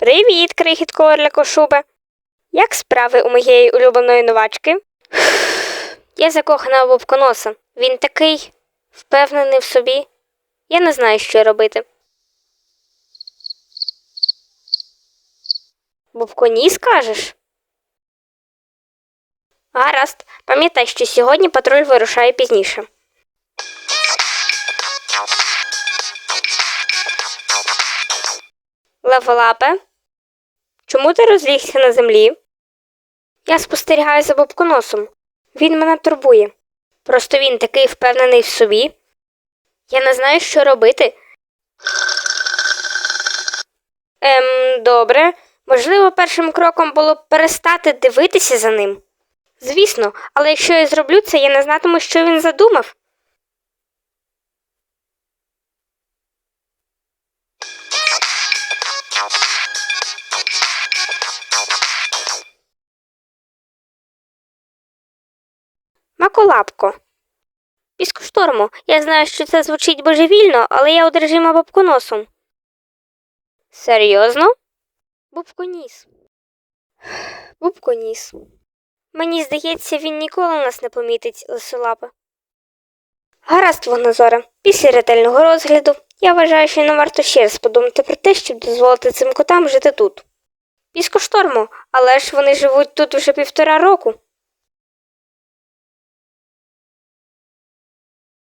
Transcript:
Привіт, крихітко Орлико Шубе. Як справи у моєї улюбленої новачки? Я закохана у вовконоса. Він такий впевнений в собі. Я не знаю, що робити. Вовконіс кажеш? Гаразд, пам'ятай, що сьогодні патруль вирушає пізніше. Леволапе, чому ти розлігся на землі? Я спостерігаю за бобконосом. Він мене турбує. Просто він такий впевнений в собі. Я не знаю, що робити. Ем, добре. Можливо, першим кроком було б перестати дивитися за ним. Звісно, але якщо я зроблю це, я не знатиму, що він задумав. Маколапко. Піскошторму, я знаю, що це звучить божевільно, але я одержима бабконосом. Серйозно? Бубконіс. Бубконіс. Мені здається, він ніколи нас не помітить, лисолапе. Гаразд, вогнозоре. Після ретельного розгляду я вважаю, що не варто ще раз подумати про те, щоб дозволити цим котам жити тут. Піскошторму, але ж вони живуть тут уже півтора року.